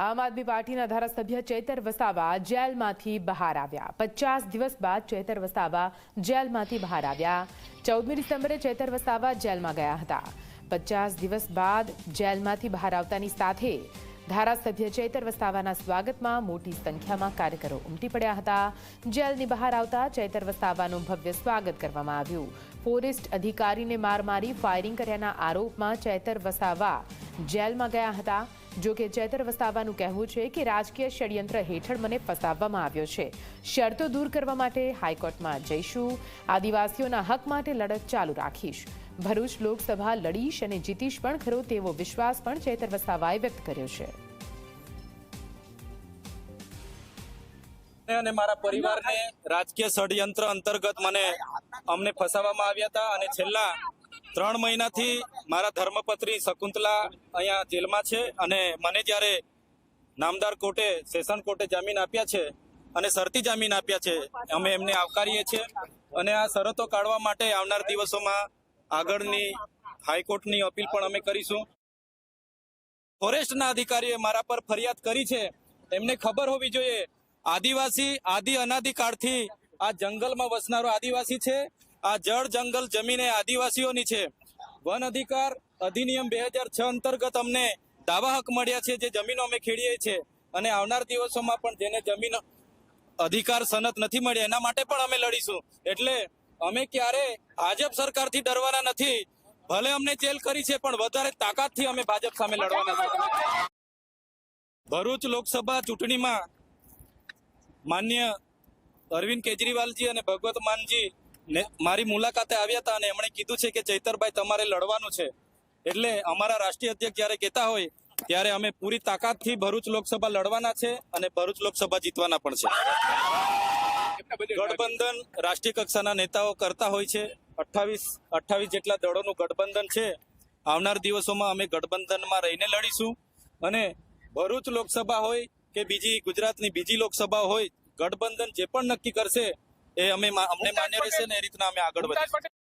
આમ આદમી પાર્ટીના ધારાસભ્ય ચેતર વસાવા જેલમાંથી બહાર આવ્યા. પચાસ દિવસ બાદ ચેતર વસાવા જેલમાંથી બહાર આવ્યા. ચૌદમી ડિસેમ્બરે ચેતર વસાવા જેલમાં ગયા હતા. પચાસ દિવસ બાદ જેલમાંથી બહાર આવતાની સાથે ધારાસભ્ય ચેતર વસાવાના સ્વાગતમાં મોટી સંખ્યામાં કાર્યકરો ઉમટી પડ્યા હતા. જેલની બહાર આવતા ચેતર વસાવાનું ભવ્ય સ્વાગત કરવામાં આવ્યું. ફોરેસ્ટ અધિકારીને માર મારી ફાયરિંગ કર્યાના આરોપમાં ચેતર વસાવા જેલમાં ગયા હતા. જો ચેતર વસાવાનું કહેવું છે કે રાજકીય ષડયંત્ર હેઠળ મને ફસાવવામાં આવ્યો છે. શરતો દૂર કરવા માટે હાઈકોર્ટમાં જઈશું. આદિવાસીઓના હક માટે લડત ચાલુ રાખીશ. ભરૂચ લોકસભા લડીશ અને જીતીશ પણ ખરો તેવો વિશ્વાસ પણ ચેતર વસાવાએ વ્યક્ત કર્યો છે. અને મારા પરિવારને રાજકીય ષડયંત્ર અંતર્ગત મને અમને ફસાવવામાં આવ્યા હતા અને છેલ્લા ત્રણ મહિનાથી મારા ધર્મપત્ની શકુંતલા અહીંયા જેલમાં છે અને મને જ્યારે નામદાર કોર્ટે, સેશન કોર્ટે જામીન આપ્યા છે અને શરતી જામીન આપ્યા છે, અમે એમને આવકારીએ છીએ અને આ શરતો કાઢવા માટે આવનાર દિવસોમાં આગળની હાઈકોર્ટની અપીલ પણ અમે કરીશું. ફોરેસ્ટના અધિકારીએ મારા પર ફરિયાદ કરી છે. એમને ખબર હોવી જોઈએ. આદિવાસી, આદિ અનાદિ કાળથી આ જંગલમાં વસનારો આદિવાસી છે. આ જળ જંગલ જમીન આદિવાસીઓની છે. વન અધિકાર અધિનિયમ બે અંતર્ગત અમને દાવા હક મળ્યા છે જે જમીનો અમે ખેડીએ છીએ. અને આવનાર દિવસોમાં પણ જેને જમીન અધિકાર સનત નથી મળ્યા, એના માટે પણ અમે લડીશું. એટલે અમે ક્યારે ભાજપ સરકારથી ડરવાના નથી. ભલે અમને જેલ કરી છે, પણ વધારે તાકાતથી અમે ભાજપ સામે લડવાના છે ભરૂચ લોકસભા ચૂંટણીમાં માન્ય અરવિંદ કેજરીવાલજી અને ભગવત માનજી ને મારી મુલાકાતે આવ્યા હતા અને એમણે કીધું છે કે ચૈતરભાઈ તમારે લડવાનું છે. એટલે અમારા રાષ્ટ્રીય અધ્યક્ષ જ્યારે કહેતા હોય, ત્યારે અમે પૂરી તાકાતથી ભરૂચ લોકસભા લડવાના છે અને ભરૂચ લોકસભા જીતવાના પણ છે. ગઠબંધન રાષ્ટ્રીય કક્ષાના નેતાઓ કરતા હોય છે. અઠ્ઠાવીસ અઠ્ઠાવીસ જેટલા દળોનું ગઠબંધન છે. આવનાર દિવસોમાં અમે ગઠબંધનમાં રહીને લડીશું. અને ભરૂચ લોકસભા હોય કે બીજી ગુજરાતની બીજી લોકસભા હોય, ગઠબંધન જે પણ નક્કી કરશે એ અમે અમને માન્ય રહેશે ને એ રીતના અમે આગળ વધીશું.